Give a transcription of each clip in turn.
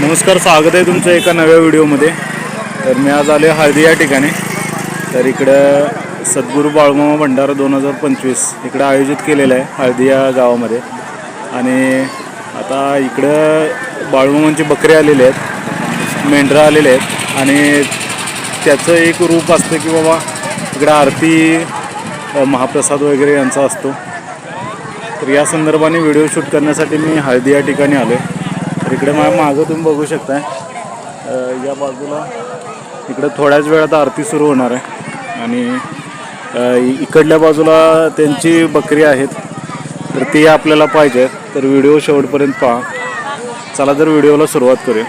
नमस्कार स्वागत आहे तुमचं एका नव्या व्हिडिओमध्ये. तर मी आज आले हळदी या ठिकाणी. तर इकडं सद्गुरू बाळूमामा भंडारा दोन हजार पंचवीस इकडं आयोजित केलेलं आहे हळदी या गावामध्ये. आणि आता इकडं बाळूमामांची बकरे आलेले आहेत मेंढरा आलेले आहेत. आणि त्याचं एक रूप असतं की बाबा इकडं आरती महाप्रसाद वगैरे यांचा असतो. तर या संदर्भाने व्हिडिओ शूट करण्यासाठी मी हळदी या ठिकाणी आलो आहे इकडे माझ्या मागं तुम्ही बघू शकताय. या बाजूला इकडे थोड्याच वेळात आरती सुरू होणार आहे. आणि इकडल्या बाजूला त्यांची बकरी आहेत. तर ती आपल्याला पाहिजे. तर व्हिडिओ शेवटपर्यंत पहा. चला तर व्हिडिओला सुरुवात करूया.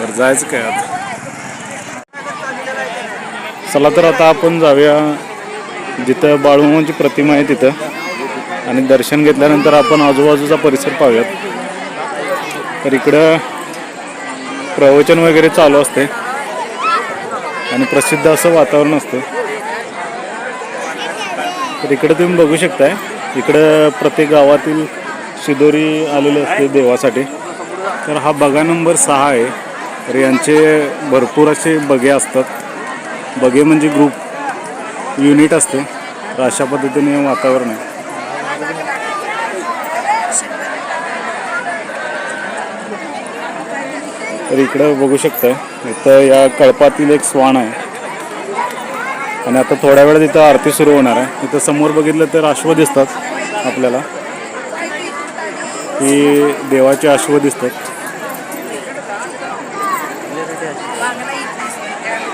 बरं जायचं काय आता? चला तर आता आपण जाऊया. जिथं बाळूमामांची प्रतिमा आहे तिथं. आणि दर्शन घेतल्यानंतर आपण आजूबाजूचा परिसर पाहूयात. तर इकडं प्रवचन वगैरे चालू असते. आणि प्रसिद्ध असं वातावरण असतं. तर इकडं तुम्ही बघू शकताय. इकडं प्रत्येक गावातील शिदोरी आलेले असते देवासाठी. तर हा बगा नंबर सहा आहे. तर यांचे भरपूर असे बगे असतात. बगे म्हणजे ग्रुप युनिट असते. तर अशा पद्धतीने वातावरण आहे. तर इकडं बघू शकताय. इथं या कळपातील एक स्वान आहे. आणि आता थोड्या वेळात इथं आरती सुरू होणार आहे. इथं समोर बघितलं तर अश्व दिसतात आपल्याला. ही देवाचे अश्व दिसतात.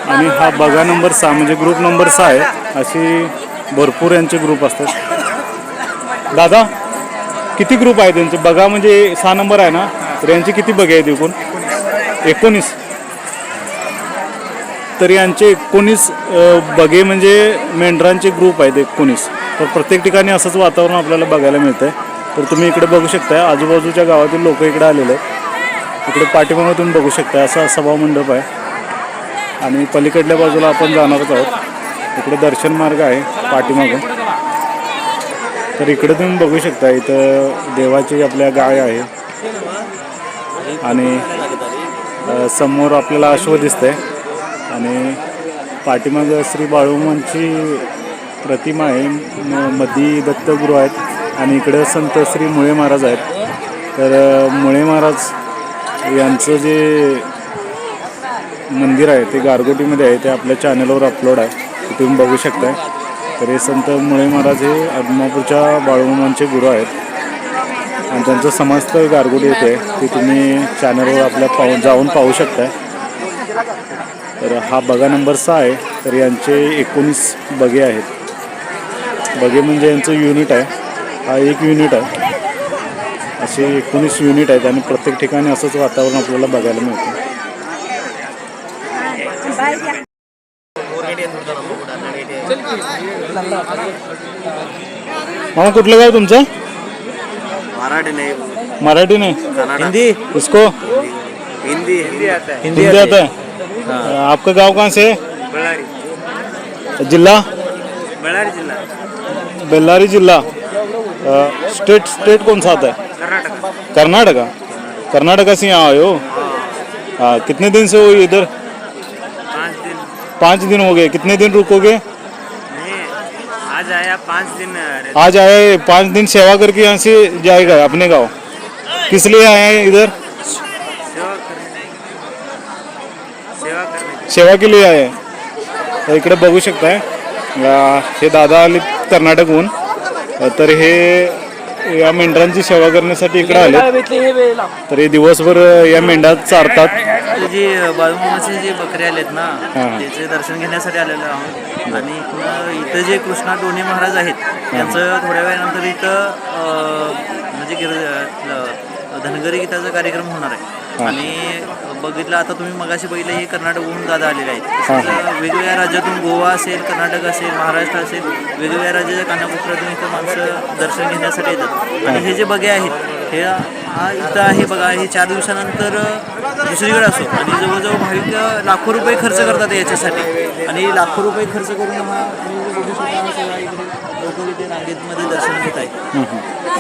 आणि हा बघा नंबर सहा म्हणजे ग्रुप नंबर सहा आहे. अशी भरपूर यांचे ग्रुप असतात. दादा किती ग्रुप आहे त्यांचे बघा म्हणजे सहा नंबर आहे ना? तर यांचे किती बघे आहेत एकूण? एकोणीस. तर यांचे एकोणीस बघे बगे म्हणजे मेंढरांचे ग्रुप आहेत एकोणीस. तर प्रत्येक ठिकाणी असंच वातावरण आपल्याला बघायला मिळतं आहे तर तुम्ही इकडे बघू शकताय आजूबाजूच्या गावातील लोक इकडे आलेले आहेत. इकडे पाठीमागं तुम्ही बघू शकताय असा सभा मंडप आहे. आणि पलीकडल्या बाजूला आपण जाणारच आहोत. इकडे दर्शन मार्ग आहे पाठीमागं. तर इकडे तुम्ही बघू शकता इथं देवाची आपल्या गाय आहे. आणि समोर आपल्याला अश्व दिसतंय. आणि पाठीमाग श्री बाळूमांची प्रतिमा आहे. मधी दत्तगुरू आहेत. आणि इकडे संत श्री मुळे महाराज आहेत. तर मुळे महाराज यांचं जे मंदिर आहे ते गारगोटीमध्ये आहे. ते आपल्या चॅनलवर अपलोड आहे. ते तुम्ही बघू शकताय. तर हे संत मुळे महाराज हे आदमापूरच्या बाळूमांचे गुरु आहेत. आणि त्यांचं समस्त गारगोटी येते ते तुम्ही चॅनलवर आपल्या पाहून जाऊन पाहू शकताय. तर हा बगा नंबर सहा आहे. तर यांचे एकोणीस बगे आहेत. बगे म्हणजे यांचं युनिट आहे. हा एक युनिट आहे. असे एकोणीस युनिट आहेत आणि प्रत्येक ठिकाणी असंच वातावरण आपल्याला बघायला मिळतं. मामा कुठलं गाव तुमचं? मराठी नहीं मराठी नहीं? हिंदी? उसको हिंदी हिंदी आता है। हिंदी आता है? हाँ। आपका गाँव कहाँ से? है जिला? बेल्लारी जिला बेलारी जिला। स्टेट स्टेट कौन सा आता है? कर्नाटका कर्नाटका से यहाँ आए हो? हाँ। हाँ, कितने दिन से हो इधर? पाँच दिन हो गए। कितने दिन रुकोगे? आज आया पाँच दिन आज आए पाँच दिन सेवा करके यहाँ से जाएगा अपने गाँव। किस लिए आए हैं इधर? सेवा के लिए आए हैं। तर इकडे बगू शकता है। हे दादा आले कर्नाटकहून तर हे या मेंढरांची सेवा करण्यासाठी इकडे आले तर हे दिवसभर या मेंढ्या चारतात. ते जे बाळूमामाचे जे बकरी आलेत ना हा. त्याचे दर्शन घेण्यासाठी आलेलो आहोत. आणि इथनं इथं जे कृष्णा डोणे महाराज आहेत त्यांचं थोड्या वेळानंतर इथं अं, म्हणजे गिर धनगरी गीताचा कार्यक्रम होणार आहे. आणि बघितलं आता तुम्ही मगाशी बघितलं हे कर्नाटकहून दादा आलेले आहेत. वेगवेगळ्या राज्यातून गोवा असेल कर्नाटक असेल महाराष्ट्र असेल वेगवेगळ्या राज्याच्या कानाकोपऱ्यातून इथं माणसं दर्शन घेण्यासाठी येतात. आणि हे जे बगे आहेत हे हा इथं आहे बघा हे चार दिवसानंतर दुसरीकडे असो. आणि जवळजवळ भाविक लाखो रुपये खर्च करतात याच्यासाठी. आणि लाखो रुपये खर्च करून हा तुम्ही बघू शकता हा सगळा इकडे लोक इथे दर्शन घेत आहेत.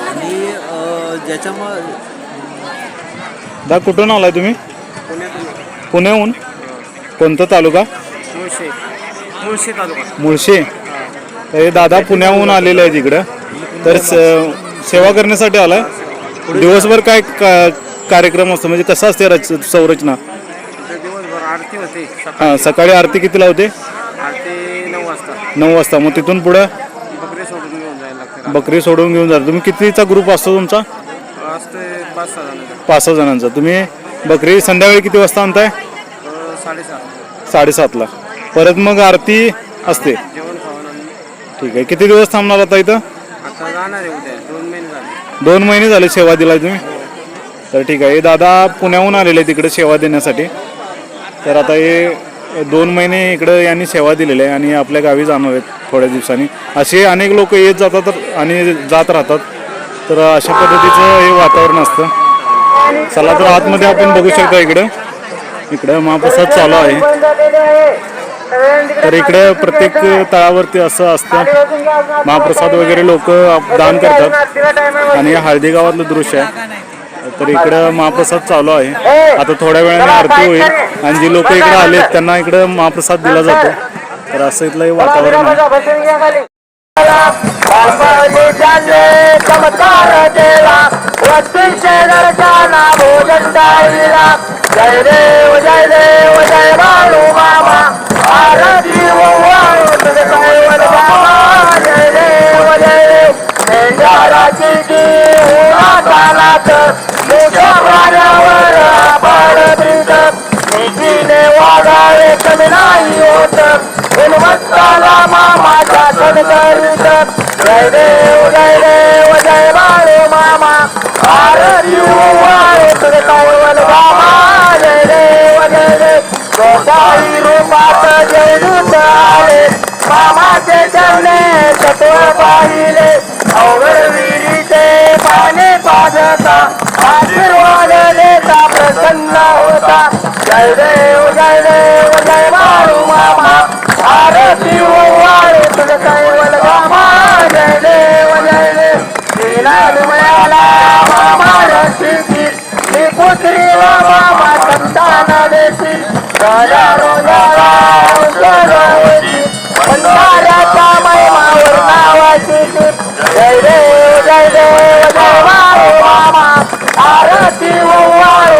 आणि ज्याच्यामुळं दा कुठून आलाय तुम्ही? पुण्याहून? कोणता तालुका? मुळशे. मुळशे तालुका. मुळशी. तर हे दादा पुण्याहून आलेले आहेत इकडं. तर स- सेवा करण्यासाठी आलाय? दिवसभर काय का- कार्यक्रम असतो? म्हणजे कसं असते रच संरचना? इथं दिवसभर आरती होते. हां सकाळी आरती कितीला होते आरती नऊ वाजता. नऊ वाजता. मग तिथून पुढं? बकरी सोडून घेऊन जायला लागते बकरी सोडून घेऊन जाता. तुम्ही कितीचा ग्रुप असतो तुमचा? असते पाच सहा जणांचा. पाच सहा जणांचा. तुम्ही? बकरी संध्याकाळी किती वाजता आणताय? साडेसातला. परत मग आरती असते. ठीक आहे. किती दिवस थांबणार आता इथं? दोन महिने झाले सेवा दिला तुम्ही? तर ठीक आहे. हे दादा पुण्याहून आलेले तिकडे सेवा देण्यासाठी. तर आता हे दोन महिने इकडं यांनी सेवा दिलेली आहे आणि आपल्या गावी जाणार आहेत थोड्या दिवसांनी. असे अनेक लोक येत जातात तर- आणि जात राहतात. तर अशा पद्धतीचं हे वातावरण असतं. चला तर आतमध्ये आपण बघू शकता इकडं. इकडं महाप्रसाद चालू आहे. तर इकडे प्रत्येक तळावरती असं असतं. महाप्रसाद वगैरे लोक दान करतात. आणि हळदी गावातलं दृश्य आहे. तर इकडं महाप्रसाद चालू आहे. आता थोड्या वेळाने आरती होईल. आणि जी लोक इकडे आले त्यांना इकडं महाप्रसाद दिला जातो. तर असं इथलं वातावरण आहे. चमत्कार देवा वस्तीचे दर्शना भोजन दाईला जय देव जय देव जय बाळू मामा आरती कैवल बाबा जय देव जय देव नेंजाराची ती उन्हातानात मोठ्या वाऱ्यावर गुणवत्ताला मामाच्या सणकरीत जय देव जय देव जय बाळे मामा. आरती वाळू तुझे कैवल मामा जय देव जय देव. गोसाई रूपात जैदूत आले. मामाचे चरणे सत्व पाहिले. अवघड विहिरीचे पाने पाजता आशीर्वाद देता प्रसन्न होता. जय देव जय देव जय बाळू मामा. आरती वाळू तुझं कैवल जय देव जय देव. जय देव जय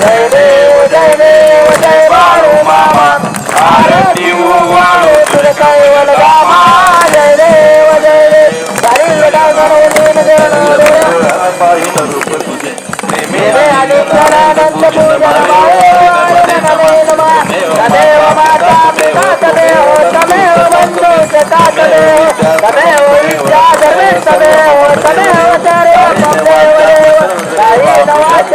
जय देव जय देव जय बाळू मामा आरती वाळू तुझं कैवल बाबा जय देव जय देव गाईल मेरे आदित्यनानंद पूजन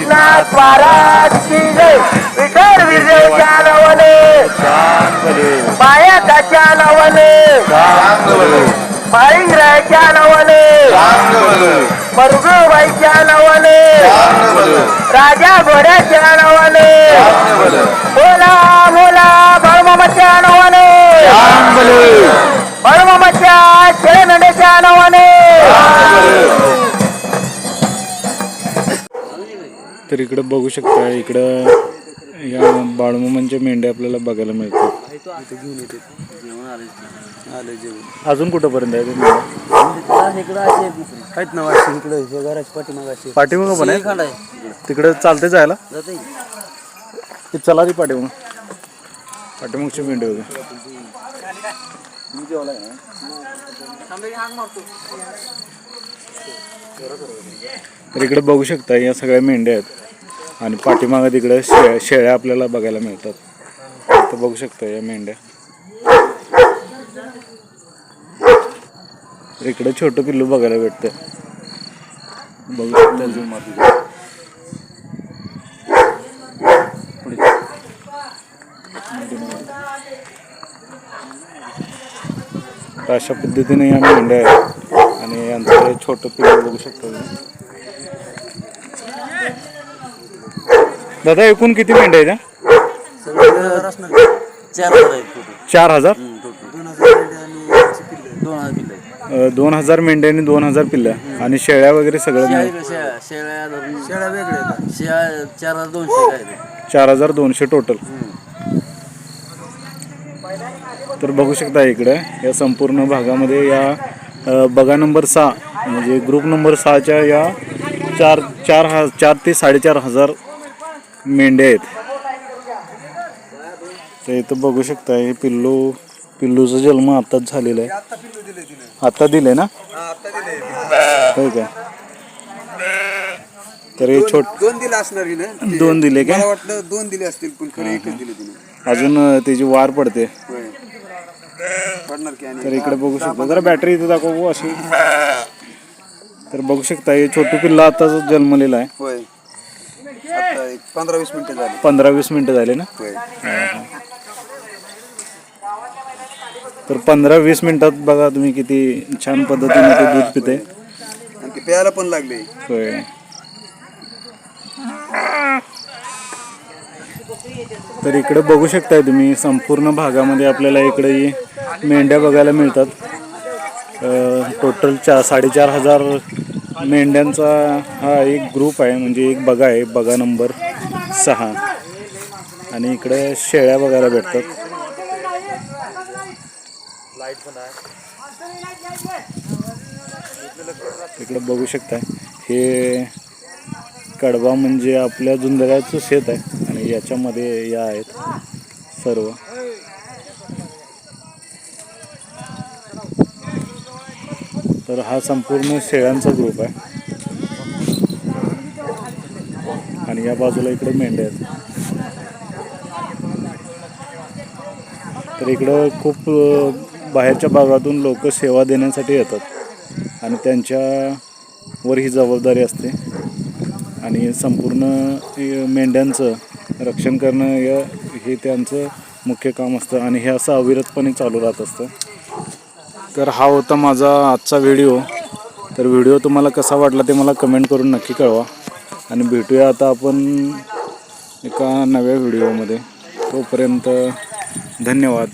अर्जितनाथ महाराज की जय. विठ्ठल विजयच्या नवले बायकाच्या नवले माळिंगराच्या नवले मरुगबाईच्या नवले राजा घोड्याच्या नवले बोला बोला बळमामाच्या नवले बळमामाच्या इकडं बघू शकता इकडं या बाळमामांच्या मेंढ्या आपल्याला बघायला मिळतात. अजून कुठंपर्यंत आहे ते मेंढ्या? आहेत ना वाशी इकडे हे घराच्या पाठीमागाशी पाठीमागं पण आहे. तिकडं चालते जायला? ते चला ती पाठीमागं. पाठीमागची मेंढी होती तर इकडे बघू शकता या सगळ्या मेंढ्या आहेत. आणि पाठीमागं तिकडे शेळ्या शेळ्या आपल्याला बघायला मिळतात. तर बघू शकता या मेंढ्या. तर इकडे छोटं पिल्लू बघायला भेटतं बघू शकता झूम अशा पद्धतीने या मेंढ्या आहेत. आणि यांचं छोटं पिल्लू बघू शकतो दादा एकूण किती मेंढ्या आहेत चार हजार आहेत चार हजार दोन हजार पिल्लं आहेत. अ, दोन हजार मेंढ्या आणि दोन हजार पिल्ल्या आणि शेळ्या वगैरे सगळं मिळून शेळ्या शेळ्या शेळ्या धरून शेळ्या वेगळ्या शेळ्या चार हजार दोनशे काय आहेत. चार हजार दोनशे टोटल तर बघू शकता इकडे या संपूर्ण भागामध्ये या अ, बगा नंबर सहा म्हणजे ग्रुप नंबर सहाच्या या चार चार हा चार ते साडेचार हजार मेंढ्या आहेत. तर इथं बघू शकता हे पिल्लू पिल्लूचा जन्म आताच झालेला आहे. आता दिले ना? होय का? तर हे छोट दोन दिले असणार दोन दिले का? मला वाटलं दोन दिले असतील पण खरं एकच दिले तिने. अजून त्याची वार पडते. पडणार की तर इकडे बघू शकता. जरा बॅटरी इथे दाखवू अशी. तर बघू शकता हे छोटू पिल्ला आताच जन्मलेला आहे. आता एक पंधरा वीस मिनिटं झाली. पंधरा वीस मिनिटं झाले ना? होय. तर पंधरा वीस मिनिटात बघा तुम्ही किती छान पद्धतीने ते दूध पिते. आणि ते प्यायला पण लागले. होय. तर इकडे बघू शकताय तुम्ही संपूर्ण भागामध्ये आपल्याला इकडे मेंढ्या बघायला मिळतात. टोटल चा साडेचार हजार मेंढ्यांचा हा एक ग्रुप आहे म्हणजे एक बगा आहे बगा नंबर सहा. आणि इकडे शेळ्या बघायला भेटतात. इकडे बघू शकता हे कडवा म्हणजे आपल्या जुंदऱ्याचं शेत आहे आणि याच्यामध्ये या आहेत सर्व. तर हा संपूर्ण शेळ्यांचा ग्रुप आहे. आणि या बाजूला इकडं मेंढ्या आहेत. तर इकडं खूप बाहेरच्या भागातून लोक सेवा देण्यासाठी येतात. आणि त्यांच्यावर ही जबाबदारी असते. आणि संपूर्ण मेंढ्यांचं रक्षण करणं या हे त्यांचं मुख्य काम असतं. आणि हे असं अविरतपणे चालू राहत असतं. तर हा होता माझा आजचा व्हिडिओ. तर व्हिडिओ तुम्हाला कसा वाटला ते मला कमेंट करून नक्की कळवा. आणि भेटूया आता आपण एका नव्या व्हिडिओमध्ये. तोपर्यंत धन्यवाद.